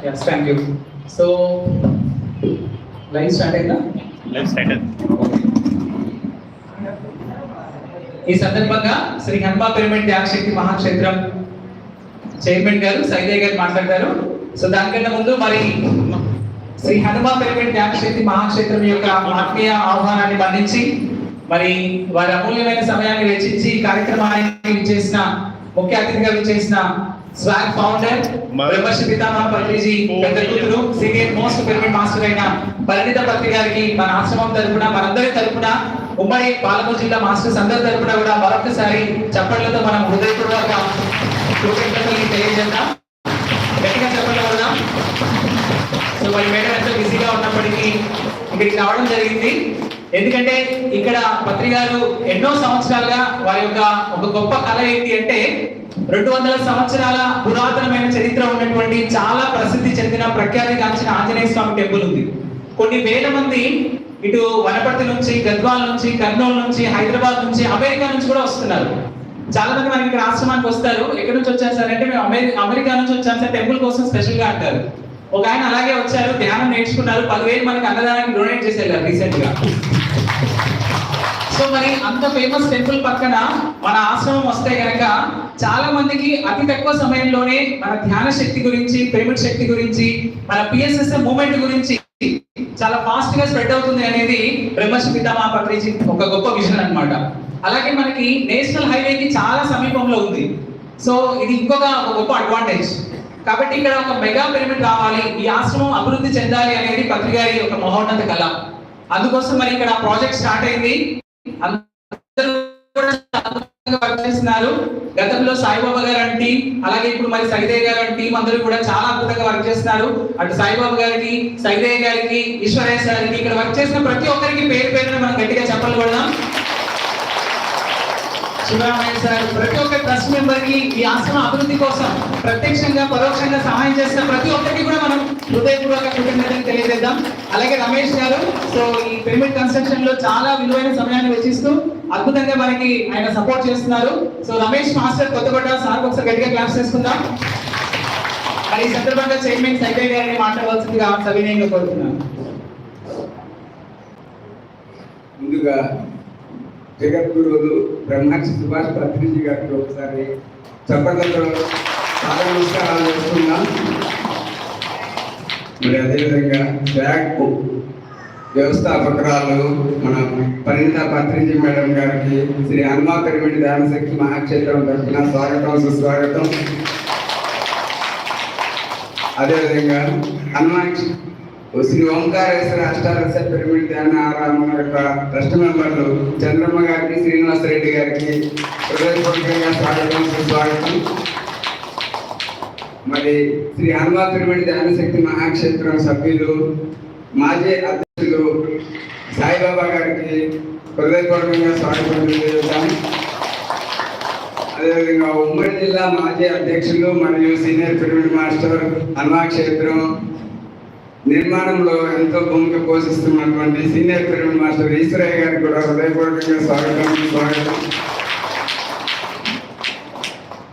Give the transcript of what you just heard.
Thank you so live start అయిందా left side ఈ సందర్భంగా శ్రీ హనుమా పిరమిడ్ ధ్యానశక్తి మహాక్షేత్రం చైర్మన్ గారు సైదయ్య గారు మాట్లాడతారు. సో దానికన్నా ముందు మరి శ్రీ హనుమా పిరమిడ్ ధ్యానశక్తి మహాక్షేత్రం యొక్క ఆత్మీయ ఆహ్వానాన్ని మన్నించి మరి వారి అమూల్యమైన సమయాన్ని వెచ్చించి ఈ కార్యక్రమానికి విచ్చేసిన ముఖ్య అతిథిగా విచ్చేసిన స్వాగ్ ఫౌండర్ బ్రహ్మర్షి పితామహ పత్రిజీ పెద్ద కూతురు సీనియర్ మోస్ట్ పిరమిడ్ మాస్టర్ అయిన పరిణిత పత్రి గారికి మన ఆశ్రమం తరపున మనందరి తరపున ఉమ్మడి పాలమూరు జిల్లా మాస్టర్స్ అందరి తరపున కూడా మరొకసారి చప్పట్లతో మనం హృదయపూర్వక కృతజ్ఞతలు తెలియజేద్దాం. గట్టిగా కొడదాం సో మరి మేడం ఎంతో బిజీగా ఉన్నప్పటికీ ఇక్కడికి రావడం జరిగింది. ఎందుకంటే ఇక్కడ పత్రికలు ఎన్నో సంవత్సరాలుగా వారి యొక్క ఒక గొప్ప కళ ఏంటి అంటే రెండు వందల సంవత్సరాల పురాతనమైన చరిత్ర ఉన్నటువంటి చాలా ప్రసిద్ధి చెందిన ప్రఖ్యాతిగాంచిన ఆంజనేయ స్వామి టెంపుల్ ఉంది. కొన్ని వేల మంది ఇటు వనపర్తి నుంచి గద్వాల నుంచి కర్నూలు నుంచి హైదరాబాద్ నుంచి అమెరికా నుంచి కూడా వస్తున్నారు. చాలా మంది మనకి ఇక్కడ ఆశ్రమానికి వస్తారు. ఎక్కడి నుంచి వచ్చారు సార్ అంటే మేము అమెరి అమెరికా నుంచి వచ్చాం సార్. టెంపుల్ కోసం స్పెషల్గా అంటారు. ఒక ఆయన అలాగే వచ్చారు ధ్యానం నేర్చుకున్నారు. పదివేలు మనకి అన్నదానానికి డొనేట్ చేసేవారు రీసెంట్గా సో మరి అంత ఫేమస్ టెంపుల్ పక్కన మన ఆశ్రమం వస్తే గనక చాలా మందికి అతి తక్కువ సమయంలోనే మన ధ్యాన శక్తి గురించి పిరమిడ్ శక్తి గురించి మన పిఎస్ఎస్ మూమెంట్ గురించి చాలా ఫాస్ట్గా స్ప్రెడ్ అవుతుంది అనేది బ్రహ్మశ్రీ పితామా పత్రిజీ ఒక గొప్ప విజన్ అన్నమాట. అలాగే మనకి నేషనల్ హైవేకి చాలా సమీపంలో ఉంది. సో ఇది ఇంకొక ఒక గొప్ప అడ్వాంటేజ్ కాబట్టి ఇక్కడ ఒక మెగా పిరమిడ్ కావాలి ఈ ఆశ్రమం అభివృద్ధి చెందాలి అనేది పత్రికారి ఒక మహోన్నత కళ. అందుకోసం మరి ఇక్కడ ప్రాజెక్ట్ స్టార్ట్ అయింది. అందరూ కూడా చాలా అద్భుతంగా వర్క్ చేస్తున్నారు. గతంలో సాయిబాబా గారు అంటే అలాగే ఇప్పుడు మరి సైదయ్య గారు అంటే అందరూ కూడా చాలా అద్భుతంగా వర్క్ చేస్తున్నారు. అటు సాయిబాబా గారికి సైదయ్య గారికి ఈశ్వరయ్య గారికి ఇక్కడ వర్క్ చేసిన ప్రతి ఒక్కరికి పేరు పేరున మనం గట్టిగా చెప్పాలి కూడా శివరామయ్య సార్ ప్రతి ఒక్క ట్రస్ట్ మెంబర్కి ఈ ఆశ్రమ అభివృద్ధి కోసం ప్రత్యక్షంగా పరోక్షంగా సహాయం చేసిన ప్రతి ఒక్కరికి కూడా మనం హృదయపూర్వక కృతజ్ఞతలు తెలియజేద్దాం. అలాగే రమేష్ గారు సో ఈ పిరమిడ్ కన్స్ట్రక్షన్లో చాలా విలువైన సమయాన్ని వెచ్చిస్తూ అద్భుతంగా మనకి ఆయన సపోర్ట్ చేస్తున్నారు. సో రమేష్ మాస్టర్ కొత్తగొట్ట సార్ ఒకసారి గట్టిగా క్లాస్ చేసుకుందాం. మరి ఈ సందర్భంగా చైర్మన్ సైకయ్య గారిని మాట్లాడవలసిందిగా సవినయంగా కోరుతున్నాను. ముందుగా జగద్గురువులు బ్రహ్మర్షి సుభాష్ పత్రిజీ గారికి ఒకసారి చెప్పగలతో చాలా నమస్కారాలు చేస్తున్నాం మరి అదేవిధంగా బ్యాగ్ వ్యవస్థాపకురాలు మన పరిణిత పత్రిజీ మేడం గారికి శ్రీ హనుమా పిరమిడ్ ధ్యానశక్తి మహాక్షేత్రం తరఫున స్వాగతం సుస్వాగతం. అదేవిధంగా హనుమాన్ శ్రీ ఓంకారేశ్వర అష్టాదశ పిరమిడ్ ధ్యాన ఆరామం యొక్క ట్రస్ట్ మెంబర్లు చంద్రమ్మ గారికి శ్రీనివాస రెడ్డి గారికి హృదయపూర్వకంగా స్వాగతం సుస్వాగతం. మరి శ్రీ హనుమా పిరమిడ్ ధ్యాన శక్తి మహాక్షేత్రం సభ్యులు మాజీ అధ్యక్షులు సాయిబాబా గారికి హృదయపూర్వకంగా స్వాగతం తెలియజేద్దాం. అదేవిధంగా ఉమ్మడి జిల్లా మాజీ అధ్యక్షులు మరియు సీనియర్ పిరమిడ్ మాస్టర్ హనుమా క్షేత్రం నిర్మాణంలో ఎంతో భూమిక పోషిస్తున్నటువంటి సీనియర్ పిరమిడ్ మాస్టర్ ఈశ్వరయ్య గారికి కూడా హృదయపూర్వకంగా స్వాగతం స్వాగతం.